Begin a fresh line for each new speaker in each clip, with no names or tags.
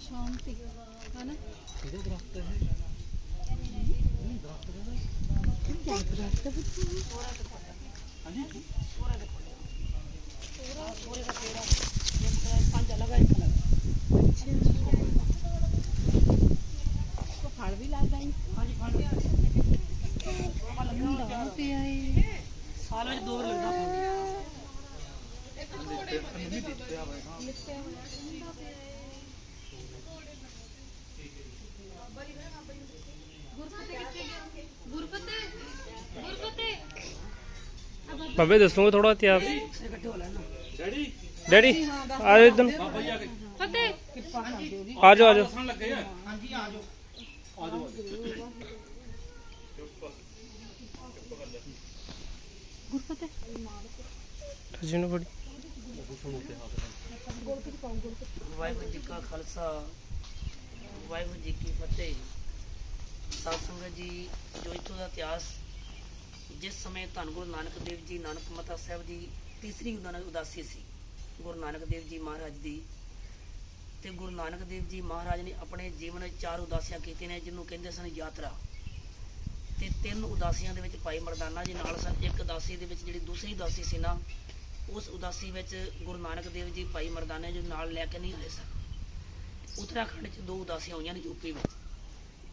ਸ਼ਾਂਤੀ ਹਨਾ?
ਇਹਦੇ ਦਰਖਤ ਹੈ
ਕਿਆ ਦਰਖਤ ਹੈ ਪੁੱਤ
ਹਾਂਜੀ
ਕੋ ਫਲ ਵੀ ਲੱਗਦਾ ਹੀ
ਹਾਂਜੀ ਫੜ ਲਿਆ
ਹੁੰਦਾ ਪਿਆ ਏ
ਸਾਲ ਵਿੱਚ ਦੋ ਵਾਰ ਲੱਗਦਾ
ਬਾਬੇ ਦੱਸੋਗੇ ਥੋੜਾ ਇਤਿਹਾਸ
ਇਕੱਠੇ ਹੋ ਲੈਣਾ ਡੈਡੀ
ਡੈਡੀ ਆ ਜਾਓ ਇਧਰ
ਬਾਬਾ
ਕਿਰਪਾ ਕਰ ਦਿਓ ਜੀ
ਆ ਜਾਓ ਆ ਜਾਓ।
ਦੱਸਣ ਲੱਗੇ ਆ। ਜਾਓ। ਆ ਜਾਓ
ਗੁਰਫਤਿਹ।
ਜਿਹਨੂੰ ਫੜੀ।
ਵਾਹਿਗੁਰੂ ਜੀ ਕਾ ਖਾਲਸਾ ਵਾਹਿਗੁਰੂ ਜੀ ਕੀ ਫਤਿਹ। ਸਾਧ ਸੰਗਤ ਜੀ ਜੋ ਇੱਥੋਂ ਦਾ ਇਤਿਹਾਸ ਜਿਸ ਸਮੇਂ ਧੰਨ ਗੁਰੂ ਨਾਨਕ ਦੇਵ ਜੀ, ਨਾਨਕ ਮਤਾ ਸਾਹਿਬ ਦੀ ਤੀਸਰੀ ਉਦਾਨ- ਉਦਾਸੀ ਸੀ, ਗੁਰੂ ਨਾਨਕ ਦੇਵ ਜੀ ਮਹਾਰਾਜ ਦੀ। ਤੇ ਗੁਰੂ ਨਾਨਕ ਦੇਵ ਜੀ ਮਹਾਰਾਜ ਨੇ ਆਪਣੇ ਜੀਵਨ ਵਿੱਚ ਚਾਰ ਉਦਾਸੀਆਂ ਕੀਤੀਆਂ ਨੇ, ਜਿਹਨੂੰ ਕਹਿੰਦੇ ਸਨ ਯਾਤਰਾ। ਤੇ ਤਿੰਨ ਉਦਾਸੀਆਂ ਦੇ ਵਿੱਚ ਭਾਈ ਮਰਦਾਨਾ ਜੀ ਨਾਲ ਸਨ, ਇੱਕ ਉਦਾਸੀ ਦੇ ਵਿੱਚ ਜਿਹੜੀ ਦੂਸਰੀ ਉਦਾਸੀ ਸੀ ਨਾ, ਉਸ ਉਦਾਸੀ ਵਿੱਚ ਗੁਰੂ ਨਾਨਕ ਦੇਵ ਜੀ ਭਾਈ ਮਰਦਾਨੇ ਜੀ ਨਾਲ ਲੈ ਕੇ ਨਹੀਂ ਆਏ ਸਨ। ਉੱਤਰਾਖੰਡ 'ਚ ਦੋ ਉਦਾਸੀਆਂ ਹੋਈਆਂ ਨੇ ਯੂਪੀ ਵਿੱਚ,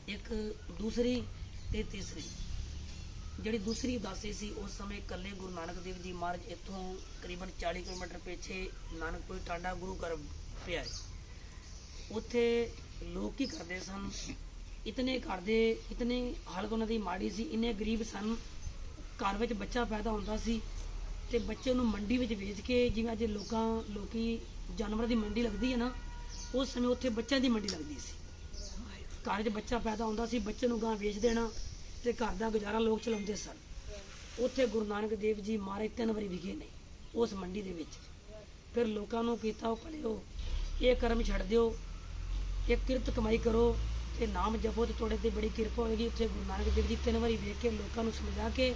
ਇੱਕ ਦੂਸਰੀ ਤੇ ਤੀਸਰੀ। ਜਿਹੜੀ ਦੂਸਰੀ ਉਦਾਸੀ ਸੀ, ਉਸ ਸਮੇਂ ਇਕੱਲੇ ਗੁਰੂ ਨਾਨਕ ਦੇਵ ਜੀ ਮਹਾਰਾਜ ਇੱਥੋਂ ਕਰੀਬਨ 40 ਕਿਲੋਮੀਟਰ ਪਿੱਛੇ ਨਾਨਕਪੁਰ ਟਾਂਡਾ ਗੁਰੂ ਘਰ ਪਿਆ ਹੈ। ਉੱਥੇ ਲੋਕ ਕੀ ਕਰਦੇ ਸਨ? ਇਤਨੇ ਘਰ ਦੇ ਇਤਨੇ ਹਾਲਤ ਉਹਨਾਂ ਦੀ ਮਾੜੀ ਸੀ, ਇੰਨੇ ਗਰੀਬ ਸਨ। ਘਰ ਵਿੱਚ ਬੱਚਾ ਪੈਦਾ ਹੁੰਦਾ ਸੀ ਤੇ ਬੱਚੇ ਨੂੰ ਮੰਡੀ ਵਿੱਚ ਵੇਚ ਕੇ ਜਿਵੇਂ ਅੱਜ ਲੋਕਾਂ, ਲੋਕੀ ਜਾਨਵਰਾਂ ਦੀ ਮੰਡੀ ਲੱਗਦੀ ਹੈ ਨਾ, ਉਸ ਸਮੇਂ ਉੱਥੇ ਬੱਚਿਆਂ ਦੀ ਮੰਡੀ ਲੱਗਦੀ ਸੀ। ਘਰ 'ਚ ਬੱਚਾ ਪੈਦਾ ਹੁੰਦਾ ਸੀ, ਬੱਚੇ ਨੂੰ ਗਾਂ ਵੇਚ ਦੇਣਾ। ਤੇ ਘਰ ਦਾ ਗੁਜ਼ਾਰਾ ਲੋਕ ਚਲਾਉਂਦੇ ਸਨ। ਉੱਥੇ ਗੁਰੂ ਨਾਨਕ ਦੇਵ ਜੀ ਮਹਾਰਾਜ ਤਿੰਨ ਵਾਰੀ ਵਿਖੇ ਨੇ ਉਸ ਮੰਡੀ ਦੇ ਵਿੱਚ। ਫਿਰ ਲੋਕਾਂ ਨੂੰ ਕੀਤਾ ਉਹ ਭਲਿਓ, ਇਹ ਕਰਮ ਛੱਡ ਦਿਓ, ਇਹ ਕਿਰਤ ਕਮਾਈ ਕਰੋ ਤੇ ਨਾਮ ਜਪੋ ਤੇ ਤੁਹਾਡੇ ਤੇ ਬੜੀ ਕਿਰਪਾ ਹੋਏਗੀ। ਉੱਥੇ ਗੁਰੂ ਨਾਨਕ ਦੇਵ ਜੀ ਤਿੰਨ ਵਾਰੀ ਵੇਖ ਕੇ ਲੋਕਾਂ ਨੂੰ ਸਮਝਾ ਕੇ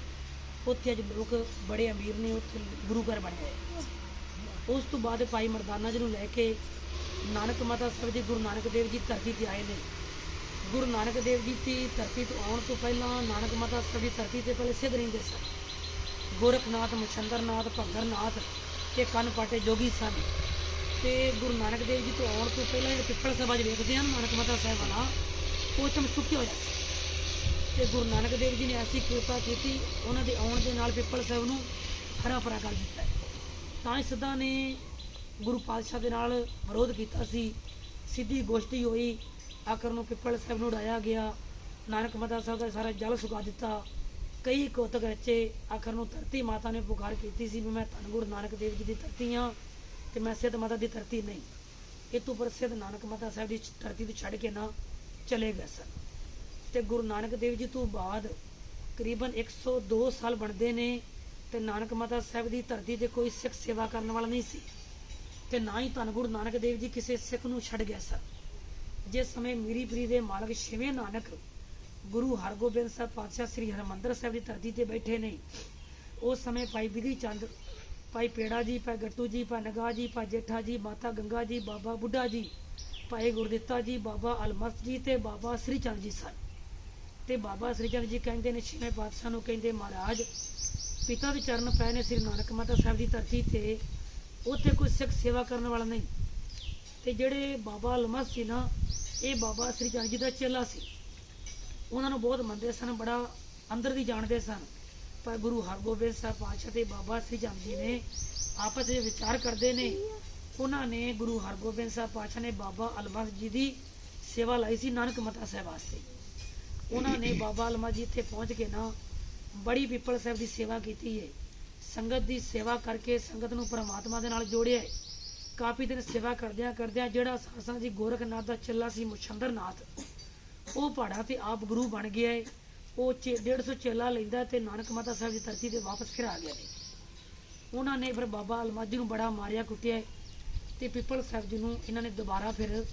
ਉੱਥੇ ਅੱਜ ਲੋਕ ਬੜੇ ਅਮੀਰ ਨੇ, ਉੱਥੇ ਗੁਰੂ ਘਰ ਬਣੇ ਹੋਏ। ਉਸ ਤੋਂ ਬਾਅਦ ਭਾਈ ਮਰਦਾਨਾ ਜੀ ਨੂੰ ਲੈ ਕੇ ਨਾਨਕ ਮਾਤਾ ਸਾਹਿਬ ਜੀ ਗੁਰੂ ਨਾਨਕ ਦੇਵ ਜੀ ਧਰਤੀ ਤੇ ਆਏ ਨੇ। ਗੁਰੂ ਨਾਨਕ ਦੇਵ ਜੀ ਦੀ ਧਰਤੀ ਤੋਂ ਆਉਣ ਤੋਂ ਪਹਿਲਾਂ ਨਾਨਕ ਮਾਤਾ ਸਾਹਿਬ ਦੀ ਧਰਤੀ ਤੇ ਪਹਿਲੇ ਸਿੱਧ ਰਹਿੰਦੇ ਸਨ। ਗੋਰਖਨਾਥ, ਮੁਛੰਦਰਨਾਥ, ਭੰਗਰਨਾਥ ਤੇ ਕੰਨ ਪਾਟੇ ਜੋਗੀ ਸਨ। ਤੇ ਗੁਰੂ ਨਾਨਕ ਦੇਵ ਜੀ ਤੋਂ ਆਉਣ ਤੋਂ ਪਹਿਲਾਂ ਜਿਹੜੇ ਪਿੱਪਲ ਸਭਾ 'ਚ ਵੇਖਦੇ ਹਨ, ਨਾਨਕ ਮਾਤਾ ਸਾਹਿਬ ਵਾਲਾ, ਉਹ ਚਮ ਸੁੱਕਿਆ ਹੋਇਆ ਸੀ ਤੇ ਗੁਰੂ ਨਾਨਕ ਦੇਵ ਜੀ ਨੇ ਐਸੀ ਕਿਰਪਾ ਕੀਤੀ, ਉਹਨਾਂ ਦੇ ਆਉਣ ਦੇ ਨਾਲ ਪਿੱਪਲ ਸਾਹਿਬ ਨੂੰ ਹਰਾ ਭਰਾ ਕਰ ਦਿੱਤਾ। ਤਾਂ ਹੀ ਸਿੱਧਾ ਨੇ ਗੁਰੂ ਪਾਤਸ਼ਾਹ ਦੇ ਨਾਲ ਵਿਰੋਧ ਕੀਤਾ ਸੀ। ਸਿੱਧੀ ਗੋਸ਼ਟੀ ਹੋਈ ਆਖਰ ਨੂੰ ਪਿੱਪਲ ਸਾਹਿਬ ਨੂੰ ਉਡਾਇਆ ਗਿਆ, ਨਾਨਕ ਮਾਤਾ ਸਾਹਿਬ ਦਾ ਸਾਰਾ ਜਲ ਸੁਕਾ ਦਿੱਤਾ। ਕਈ ਕੋਤਕ ਰਚੇ, ਆਖਰ ਨੂੰ ਧਰਤੀ ਮਾਤਾ ਨੇ ਪੁਕਾਰ ਕੀਤੀ ਸੀ ਵੀ ਮੈਂ ਧੰਨ ਗੁਰੂ ਨਾਨਕ ਦੇਵ ਜੀ ਦੀ ਧਰਤੀ ਹਾਂ ਤੇ ਮੈਂ ਸਿੱਧ ਮਾਤਾ ਦੀ ਧਰਤੀ ਨਹੀਂ। ਇਹ ਤੋਂ ਪ੍ਰਸਿੱਧ ਨਾਨਕ ਮਾਤਾ ਸਾਹਿਬ ਦੀ ਧਰਤੀ ਤੋਂ ਛੱਡ ਕੇ ਨਾ ਚਲੇ ਗਏ ਸਨ। ਤੇ ਗੁਰੂ ਨਾਨਕ ਦੇਵ ਜੀ ਤੋਂ ਬਾਅਦ ਕਰੀਬਨ 102 ਸਾਲ ਬਣਦੇ ਨੇ ਤੇ ਨਾਨਕ ਮਾਤਾ ਸਾਹਿਬ ਦੀ ਧਰਤੀ ਤੇ ਕੋਈ ਸਿੱਖ ਸੇਵਾ ਕਰਨ ਵਾਲਾ ਨਹੀਂ ਸੀ। ਤੇ ਨਾ ਹੀ ਧੰਨ ਗੁਰੂ ਨਾਨਕ ਦੇਵ ਜੀ ਕਿਸੇ ਸਿੱਖ ਨੂੰ ਛੱਡ ਗਏ ਸਨ। ਜਿਸ ਸਮੇਂ ਮੀਰੀਪੁਰੀ ਦੇ ਮਾਲਕ ਛੇਵੇਂ ਨਾਨਕ ਗੁਰੂ ਹਰਗੋਬਿੰਦ ਸਾਹਿਬ ਪਾਤਸ਼ਾਹ ਸ੍ਰੀ ਹਰਿਮੰਦਰ ਸਾਹਿਬ ਦੀ ਧਰਤੀ ਤੇ ਬੈਠੇ ਨੇ, ਉਸ ਸਮੇਂ ਭਾਈ ਬਿਧੀ ਚੰਦ, ਭਾਈ ਪੇੜਾ ਜੀ, ਭਾਈ ਗੱਟੂ ਜੀ, ਭਾਈ ਨਗਾ ਜੀ, ਭਾਈ ਜੇਠਾ ਜੀ, ਮਾਤਾ ਗੰਗਾ ਜੀ, ਬਾਬਾ ਬੁੱਢਾ ਜੀ, ਭਾਈ ਗੁਰਦਿੱਤਾ ਜੀ, ਬਾਬਾ ਅਲਮਸਤ ਜੀ ਤੇ ਬਾਬਾ ਸ੍ਰੀ ਚੰਦ ਜੀ ਸਨ। ਤੇ ਬਾਬਾ ਸ੍ਰੀ ਚੰਦ ਜੀ ਕਹਿੰਦੇ ਨੇ, ਛੇਵੇਂ ਪਾਤਸ਼ਾਹ ਨੂੰ ਕਹਿੰਦੇ, ਮਹਾਰਾਜ, ਪਿਤਾ ਦੇ ਚਰਨ ਪਏ ਨੇ ਸ੍ਰੀ ਨਾਨਕ ਮਾਤਾ ਸਾਹਿਬ ਦੀ ਧਰਤੀ ਤੇ। ਉੱਥੇ ਕੋਈ ਸਿੱਖ ਸੇਵਾ ਕਰਨ ਵਾਲਾ ਨਹੀਂ। ਤੇ ਜਿਹੜੇ ਬਾਬਾ ਅਲਮਸ ਸੀ ਨਾ ਇਹ ਬਾਬਾ ਸ੍ਰੀ ਚੰਦ ਜੀ ਦਾ ਚੇਲਾ ਸੀ। ਉਹਨਾਂ ਨੂੰ ਬਹੁਤ ਮੰਨਦੇ ਸਨ, ਬੜਾ ਅੰਦਰ ਦੀ ਜਾਣਦੇ ਸਨ। ਪਰ ਗੁਰੂ ਹਰਗੋਬਿੰਦ ਸਾਹਿਬ ਪਾਤਸ਼ਾਹ ਤੇ ਬਾਬਾ ਸ੍ਰੀ ਚੰਦ ਜੀ ਨੇ ਆਪਸ ਵਿੱਚ ਵਿਚਾਰ ਕਰਦੇ ਨੇ। ਉਹਨਾਂ ਨੇ ਗੁਰੂ ਹਰਗੋਬਿੰਦ ਸਾਹਿਬ ਪਾਤਸ਼ਾਹ ਨੇ ਬਾਬਾ ਅਲਮਸ ਜੀ ਦੀ ਸੇਵਾ ਲਈ ਸੀ ਨਾਨਕ ਮਤਾ ਸਾਹਿਬ ਵਾਸਤੇ। ਉਹਨਾਂ ਨੇ ਬਾਬਾ ਅਲਮਾ ਜੀ ਇੱਥੇ ਪਹੁੰਚ ਕੇ ਨਾ ਬੜੀ ਪਿੱਪਲ ਸਾਹਿਬ ਦੀ ਸੇਵਾ ਕੀਤੀ ਹੈ। ਸੰਗਤ ਦੀ ਸੇਵਾ ਕਰਕੇ ਸੰਗਤ ਨੂੰ ਪਰਮਾਤਮਾ ਦੇ ਨਾਲ ਜੋੜਿਆ ਹੈ। ਕਾਫੀ ਦਿਨ ਸੇਵਾ ਕਰਦਿਆਂ ਕਰਦਿਆਂ ਜਿਹੜਾ ਸਾਸਾਂ ਜੀ ਗੋਰਖਨਾਥ ਦਾ ਚੱਲਾ ਸੀ ਮੁਛੰਦਰਨਾਥ ਉਹ ਪਹਾੜਾਂ ਤੇ ਆਪ ਗੁਰੂ ਬਣ ਗਿਆ ਹੈ ਉਹ ਚੇ- 150 ਚੇਲਾ ਲੈਂਦਾ ਤੇ ਨਾਨਕ ਮਾਤਾ ਸਾਹਿਬ ਦੀ ਧਰਤੀ ਤੇ ਵਾਪਸ ਫਿਰ ਆ ਗਿਆ ਨੇ ਉਹਨਾਂ ਨੇ ਫਿਰ ਬਾਬਾ ਅਲਮਾਜੀ ਨੂੰ ਬੜਾ ਮਾਰਿਆ ਕੁੱਟਿਆ ਤੇ ਪਿੱਪਲ ਸਾਹਿਬ ਜੀ ਨੂੰ ਇਹਨਾਂ ਨੇ ਦੁਬਾਰਾ ਫਿਰ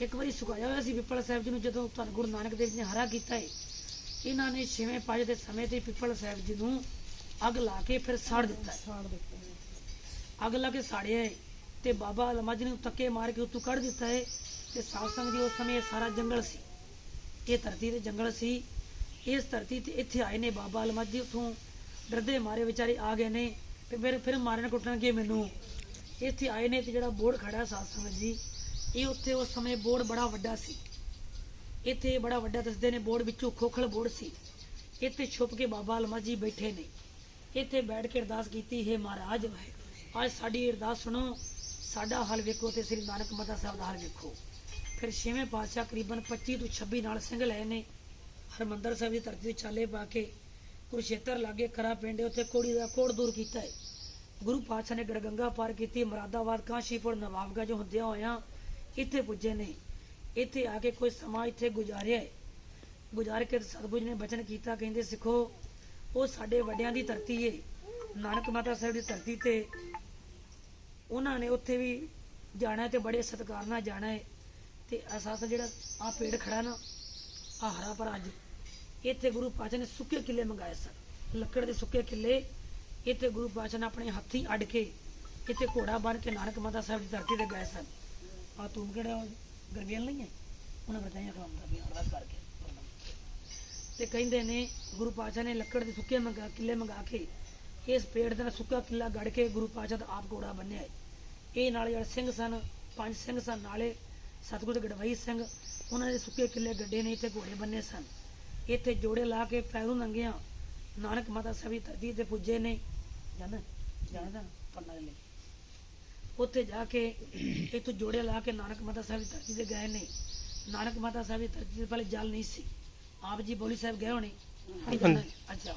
ਇੱਕ ਵਾਰੀ ਸੁਕਾਇਆ ਹੋਇਆ ਸੀ ਪਿੱਪਲ ਸਾਹਿਬ ਜੀ ਨੂੰ ਜਦੋਂ ਧੰਨ ਗੁਰੂ ਨਾਨਕ ਦੇਵ ਜੀ ਨੇ ਹਰਾ ਕੀਤਾ ਹੈ ਇਹਨਾਂ ਨੇ ਛੇਵੇਂ ਪੰਜ ਦੇ ਸਮੇਂ ਤੇ ਪਿੱਪਲ ਸਾਹਿਬ ਜੀ ਨੂੰ ਅੱਗ ਲਾ ਕੇ ਫਿਰ ਸਾੜ ਦਿੱਤਾ
ਸਾੜ ਦਿੱਤਾ।
ਅੱਗ ਲਾ ਕੇ ਸਾੜਿਆ ਹੈ ਤੇ ਬਾਬਾ ਅਲਮਜ ਨੇ ਧੱਕੇ ਮਾਰ ਕੇ ਉੱਤੋਂ ਕੱਢ ਦਿੱਤਾ ਹੈ ਤੇ ਸਾਧ ਸੰਗਤ ਜੀ ਉਸ ਸਮੇਂ ਇਹ ਸਾਰਾ ਜੰਗਲ ਸੀ। ਇਹ ਧਰਤੀ ਤੇ ਜੰਗਲ ਸੀ। ਇਸ ਧਰਤੀ ਤੇ ਇੱਥੇ ਆਏ ਨੇ ਬਾਬਾ ਅਲਮਦ ਜੀ, ਉੱਥੋਂ ਡਰਦੇ ਮਾਰੇ ਵਿਚਾਰੇ ਆ ਗਏ ਨੇ ਤੇ ਫਿਰ ਫਿਰ ਮਾਰਨ ਕੁੱਟਣਗੇ ਮੈਨੂੰ। ਇੱਥੇ ਆਏ ਨੇ ਤੇ ਜਿਹੜਾ ਬੋਰਡ ਖੜਾ ਸਾਧ ਸੰਗਤ ਜੀ, ਇਹ ਉੱਥੇ ਉਸ ਸਮੇਂ ਬੋਰਡ ਬੜਾ ਵੱਡਾ ਸੀ। ਇੱਥੇ ਬੜਾ ਵੱਡਾ ਦੱਸਦੇ ਨੇ ਬੋਰਡ ਵਿੱਚੋਂ ਖੋਖਲ ਬੋਰਡ ਸੀ। ਇੱਥੇ ਛੁਪ ਕੇ ਬਾਬਾ ਅਲਮਦ ਜੀ ਬੈਠੇ ਨੇ। ਇੱਥੇ ਬੈਠ ਕੇ ਅਰਦਾਸ ਕੀਤੀ, ਹੈ ਮਹਾਰਾਜ, ਅੱਜ ਸਾਡੀ ਅਰਦਾਸ ਸੁਣੋ। ਸਾਡਾ ਹਾਲ ਵੇਖੋ ਤੇ ਸ੍ਰੀ ਨਾਨਕ ਮਤਾ ਸਾਹਿਬ ਦਾ ਹਾਲ ਵੇਖੋ। ਫਿਰ ਛੇਵੇਂ ਪਾਤਸ਼ਾਹ ਕਰੀਬਨ 25 ਤੋਂ 26 ਨਾਲ ਸਿੰਘ ਲਏ ਨੇ। ਹਰਮੰਦਰ ਸਾਹਿਬ ਦੀ ਧਰਤੀ ਤੇ ਚਾਲੇ ਪਾ ਕੇ ਕੁਰਸ਼ੇਤਰ ਲਾਗੇ ਖਰਾ ਪਿੰਡ ਉੱਥੇ ਕੋੜੀ ਦਾ ਕੋੜ ਦੂਰ ਕੀਤਾ ਹੈ। ਗੁਰੂ ਪਾਤਸ਼ਾਹ ਨੇ ਗੜਗੰਗਾ ਪਾਰ ਕੀਤੀ, ਮਰਾਦਾਬਾਦ ਕਾਸ਼ੀਪੁਰ ਨਵਾਬਗੰਜ ਹੁੰਦਿਆਂ ਹੋਇਆਂ ਇੱਥੇ ਪੁੱਜੇ ਨੇ। ਇੱਥੇ ਆ ਕੇ ਕੋਈ ਸਮਾਂ ਇੱਥੇ ਗੁਜ਼ਾਰਿਆ ਹੈ। ਗੁਜ਼ਾਰ ਕੇ ਸਤਿਗੁਰ ਨੇ ਬਚਨ ਕੀਤਾ, ਕਹਿੰਦੇ, ਸਿੱਖੋ, ਉਹ ਸਾਡੇ ਵੱਡਿਆਂ ਦੀ ਧਰਤੀ ਏ। ਨਾਨਕ ਮਾਤਾ ਸਾਹਿਬ ਦੀ ਧਰਤੀ ਤੇ ਉਹਨਾਂ ਨੇ ਉੱਥੇ ਵੀ ਜਾਣਾ ਹੈ ਤੇ ਬੜੇ ਸਤਿਕਾਰ ਨਾਲ ਜਾਣਾ ਹੈ ਤੇ ਅਸਾਸ ਜਿਹੜਾ ਆ ਪੇੜ ਖੜਾ ਨਾ ਆ ਹਰਾ ਪਰ ਅੱਜ। ਇੱਥੇ ਗੁਰੂ ਪਾਤਸ਼ਾਹ ਨੇ ਸੁੱਕੇ ਕਿੱਲੇ ਮੰਗਾਏ ਸਨ। ਲੱਕੜ ਦੇ ਸੁੱਕੇ ਕਿੱਲੇ। ਇੱਥੇ ਗੁਰੂ ਪਾਤਸ਼ਾਹ ਨੇ ਆਪਣੇ ਹੱਥੀਂ ਅੱਡ ਕੇ ਇੱਥੇ ਘੋੜਾ ਬੰਨ ਕੇ ਨਾਨਕ ਮਾਤਾ ਸਾਹਿਬ ਦੀ ਧਰਤੀ ਤੇ ਗਏ ਸਨ। ਆ ਤੂੰ ਕਿਹੜਾ ਗਰਬੀਆਂ ਨਹੀਂ ਹੈ? ਉਹਨਾਂ ਬਤਾਇਆ ਕੰਮ ਦਾ ਵੀ ਅਰਦਾਸ ਕਰਕੇ। ਤੇ ਕਹਿੰਦੇ ਨੇ, ਗੁਰੂ ਪਾਤਸ਼ਾਹ ਨੇ ਲੱਕੜ ਦੇ ਸੁੱਕੇ ਮੰਗਾ, ਕਿੱਲੇ ਮੰਗਾ ਕੇ ਇਸ ਪੇੜ ਦਾ ਸੁੱਕਾ ਕਿੱਲਾ ਗੜ ਕੇ ਗੁਰੂ ਪਾਤਸ਼ਾਹ ਦਾ ਆਪ ਘੋੜਾ ਬੰਨਿਆ ਹੈ ਇਹ ਨਾਲ ਜਿਹੜੇ ਸਿੰਘ ਸਨ ਪੰਜ ਸਿੰਘ ਸਨ ਨਾਲੇ ਸਤਿਗੁਰ ਗੜਵਈ ਸਿੰਘ ਉਹਨਾਂ ਦੇ ਸੁੱਕੇ ਕਿੱਲੇ ਗੱਡੇ ਨੇ ਇੱਥੇ ਘੋੜੇ ਬੰਨੇ ਸਨ। ਇੱਥੇ ਜੋੜੇ ਲਾ ਕੇ ਪੈਰੋਂ ਨੰਗਿਆ ਨਾਨਕ ਮਾਤਾ ਸਾਹਿਬ ਦੀ ਧਰਤੀ ਤੇ ਪੁੱਜੇ ਨੇ। ਜਾਣਾ ਜਾਣਦਾ ਪੰਨਾ ਲੈ ਉੱਥੇ ਜਾ ਕੇ ਇੱਥੋਂ ਜੋੜੇ ਲਾ ਕੇ ਨਾਨਕ ਮਾਤਾ ਸਾਹਿਬ ਦੀ ਧਰਤੀ ਤੇ ਗਏ ਨੇ। ਨਾਨਕ ਮਾਤਾ ਸਾਹਿਬ ਦੀ ਧਰਤੀ ਤੇ ਪਹਿਲੇ ਜਲ ਨਹੀਂ ਸੀ। ਆਪ ਜੀ ਬੋਲੀ ਸਾਹਿਬ ਗਏ ਹੋਣੇ। ਨਹੀਂ ਜਾਣਾ? ਅੱਛਾ।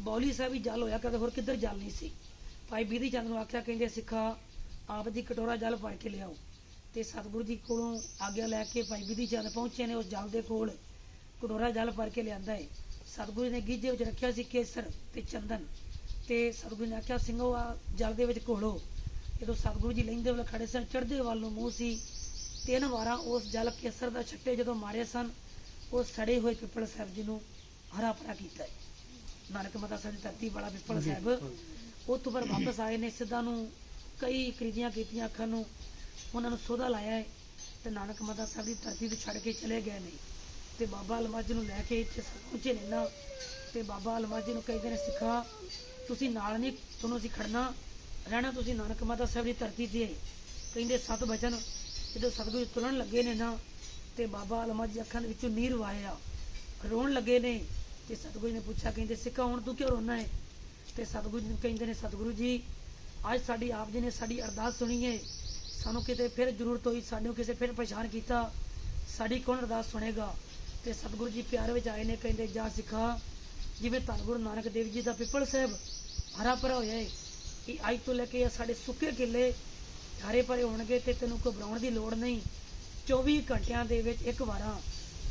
ਬੌਲੀ ਸਾਹਿਬ ਹੀ ਜਲ ਹੋਇਆ ਕਦੇ ਹੋਰ ਕਿੱਧਰ ਜਲ ਨਹੀਂ ਸੀ। ਭਾਈ ਬੀਦੀ ਚੰਦ ਨੂੰ ਆਖਿਆ ਕਹਿੰਦੇ ਸਿੱਖਾ ਆਪ ਦੀ ਕਟੋਰਾ ਜਲ ਭਰ ਕੇ ਲਿਆਓ। ਤੇ ਸਤਿਗੁਰੂ ਜੀ ਕੋਲੋਂ ਆਗਿਆ ਲੈ ਕੇ ਭਾਈ ਬੀਦੀ ਚੰਦ ਪਹੁੰਚੇ ਨੇ ਉਸ ਜਲ ਦੇ ਕੋਲ ਕਟੋਰਾ ਜਲ ਭਰ ਕੇ ਲਿਆਂਦਾ ਹੈ। ਸਤਿਗੁਰੂ ਨੇ ਗੀਜੇ ਵਿੱਚ ਰੱਖਿਆ ਸੀ ਕੇਸਰ ਤੇ ਚੰਦਨ। ਤੇ ਸਤਿਗੁਰੂ ਨੇ ਆਖਿਆ ਸਿੰਘੋ ਆ ਜਲ ਦੇ ਵਿੱਚ ਘੋਲੋ। ਜਦੋਂ ਸਤਿਗੁਰੂ ਜੀ ਲੈਂਦੇ ਵੇਲੇ ਖੜੇ ਸਨ ਚੜ੍ਹਦੇ ਵੱਲ ਨੂੰ ਮੂੰਹ ਸੀ ਤਿੰਨ ਵਾਰਾਂ ਉਸ ਜਲ ਕੇਸਰ ਦਾ ਛੱਟੇ ਜਦੋਂ ਮਾਰੇ ਸਨ ਉਹ ਸੜੇ ਹੋਏ ਪਿੱਪਲ ਸਾਹਿਬ ਜੀ ਨੂੰ ਹਰਾ ਭਰਾ ਕੀਤਾ ਨਾਨਕ ਮਾਤਾ ਸਾਹਿਬ ਦੀ ਧਰਤੀ ਵਾਲਾ ਪਿੱਪਲ ਸਾਹਿਬ ਉਹ ਤੋਂ ਬਾਅਦ ਵਾਪਸ ਆਏ ਨੇ ਸਿੱਧਾ ਨੂੰ ਕਈ ਕ੍ਰਿਤੀਆਂ ਕੀਤੀਆਂ ਅੱਖਾਂ ਨੂੰ, ਉਹਨਾਂ ਨੂੰ ਸੋਧਾ ਲਾਇਆ ਹੈ ਤੇ ਨਾਨਕ ਮਾਤਾ ਸਾਹਿਬ ਦੀ ਧਰਤੀ 'ਤੇ ਛੱਡ ਕੇ ਚਲੇ ਗਏ ਨੇ। ਤੇ ਬਾਬਾ ਅਲਮਾਜ ਨੂੰ ਲੈ ਕੇ ਇੱਥੇ ਪਹੁੰਚੇ ਨੇ ਨਾ ਤੇ ਬਾਬਾ ਅਲਮਾਜ ਨੂੰ ਕਹਿੰਦੇ ਨੇ ਸਿੱਖਾ, ਤੁਸੀਂ ਨਾਲ ਨਹੀਂ, ਤੁਹਾਨੂੰ ਅਸੀਂ ਖੜਨਾ। ਰਹਿਣਾ ਤੁਸੀਂ ਨਾਨਕ ਮਾਤਾ ਸਾਹਿਬ ਦੀ ਧਰਤੀ ਤੇ ਕਹਿੰਦੇ, ਸਤ ਬਚਨ। ਜਦੋਂ ਸਤਿਗੁਰੂ ਤੁਰਨ ਲੱਗੇ ਨੇ ਨਾ, ਤੇ ਬਾਬਾ ਅਲਮਾਜ ਦੀ ਅੱਖਾਂ ਦੇ ਵਿੱਚੋਂ ਨੀਰ ਵਾਇਆ ਰੋਣ ਲੱਗੇ ਨੇ ਤੇ ਸਤਿਗੁਰੂ ਨੇ ਪੁੱਛਿਆ, ਕਹਿੰਦੇ ਸਿੱਖਾ ਹੁਣ ਤੂੰ ਕਿਉਂ ਰੋਣਾ ਹੈ? ਤੇ ਸਤਿਗੁਰੂ ਜੀ ਨੂੰ ਕਹਿੰਦੇ ਨੇ, ਸਤਿਗੁਰੂ ਜੀ ਅੱਜ ਸਾਡੀ ਆਪ ਜੀ ਨੇ ਸਾਡੀ ਅਰਦਾਸ ਸੁਣੀ ਹੈ ਸਾਨੂੰ ਕਿਤੇ ਫਿਰ ਜ਼ਰੂਰਤ ਹੋਈ ਸਾਨੂੰ ਕਿਸੇ ਫਿਰ ਪਰੇਸ਼ਾਨ ਕੀਤਾ, ਸਾਡੀ ਕੌਣ ਅਰਦਾਸ ਸੁਣੇਗਾ? ਤੇ ਸਤਿਗੁਰੂ ਜੀ ਪਿਆਰ ਵਿੱਚ ਆਏ ਨੇ, ਕਹਿੰਦੇ, ਜਾ ਸਿੱਖਾ, ਜਿਵੇਂ ਧੰਨ ਗੁਰੂ ਨਾਨਕ ਦੇਵ ਜੀ ਦਾ ਪਿੱਪਲ ਸਾਹਿਬ ਹਰਾ ਭਰਾ ਹੋਇਆ ਹੈ ਕਿ ਅੱਜ ਤੋਂ ਲੈ ਕੇ ਸਾਡੇ ਸੁੱਕੇ ਕਿੱਲੇ ਹਰੇ ਭਰੇ ਹੋਣਗੇ ਤੇ ਤੈਨੂੰ ਘਬਰਾਉਣ ਦੀ ਲੋੜ ਨਹੀਂ। 24 ਘੰਟਿਆਂ ਦੇ ਵਿੱਚ ਇੱਕ ਵਾਰਾਂ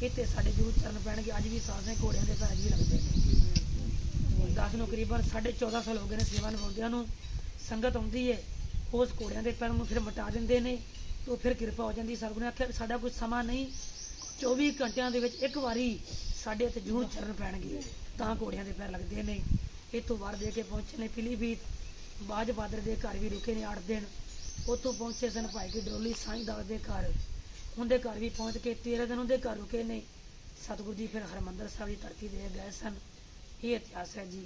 ਇੱਥੇ ਸਾਡੇ ਗੁਰੂ ਚਰਨ ਪੈਣਗੇ, ਅੱਜ ਵੀ ਸਾਸੇ ਘੋੜਿਆਂ ਦੇ ਪੈਰ ਵੀ ਲੱਗਦੇ ਨੇ। 10 ਨੂੰ ਕਰੀਬਨ 14.5 ਸਾਲ ਹੋ ਗਏ ਨੇ ਸੇਵਾ ਨਿਭਾਉਂਦਿਆਂ ਨੂੰ। ਸੰਗਤ ਆਉਂਦੀ ਹੈ ਉਸ ਘੋੜਿਆਂ ਦੇ ਪੈਰ ਨੂੰ ਫਿਰ ਮਟਾ ਦਿੰਦੇ ਨੇ, ਤੋਂ ਫਿਰ ਕਿਰਪਾ ਹੋ ਜਾਂਦੀ। ਸਤਿਗੁਰੂ ਨੇ ਆਖਿਆ ਸਾਡਾ ਕੋਈ ਸਮਾਂ ਨਹੀਂ 24 ਘੰਟਿਆਂ ਦੇ ਵਿੱਚ ਇੱਕ ਵਾਰੀ ਸਾਡੇ ਇੱਥੇ ਜ਼ਰੂਰ ਚਰਨ ਪੈਣਗੇ, ਤਾਂ ਘੋੜਿਆਂ ਦੇ ਪੈਰ ਲੱਗਦੇ ਨੇ। ਇੱਥੋਂ ਵਾਰ ਦੇ ਕੇ ਪਹੁੰਚੇ ਨੇ ਪਿਲੀਭੀਤ, ਬਾਜ ਬਾਦਰ ਦੇ ਘਰ ਵੀ ਰੁਕੇ ਨੇ 8 ਦਿਨ। ਉੱਥੋਂ ਪਹੁੰਚੇ ਸਨ ਭਾਈ ਕੀ ਡੋਲੀ ਸਾਈਂ ਦਾਸ ਦੇ ਘਰ। ਉਹਦੇ ਘਰ ਵੀ ਪਹੁੰਚ ਕੇ 13 ਦਿਨ ਉਹਦੇ ਘਰ ਰੁਕੇ ਨੇ। ਸਤਿਗੁਰੂ ਜੀ ਫਿਰ ਹਰਮੰਦਰ ਸਾਹਿਬ ਦੀ ਧਰਤੀ ਦੇ ਗਏ ਸਨ। ਇਹ ਇਤਿਹਾਸ ਹੈ ਜੀ।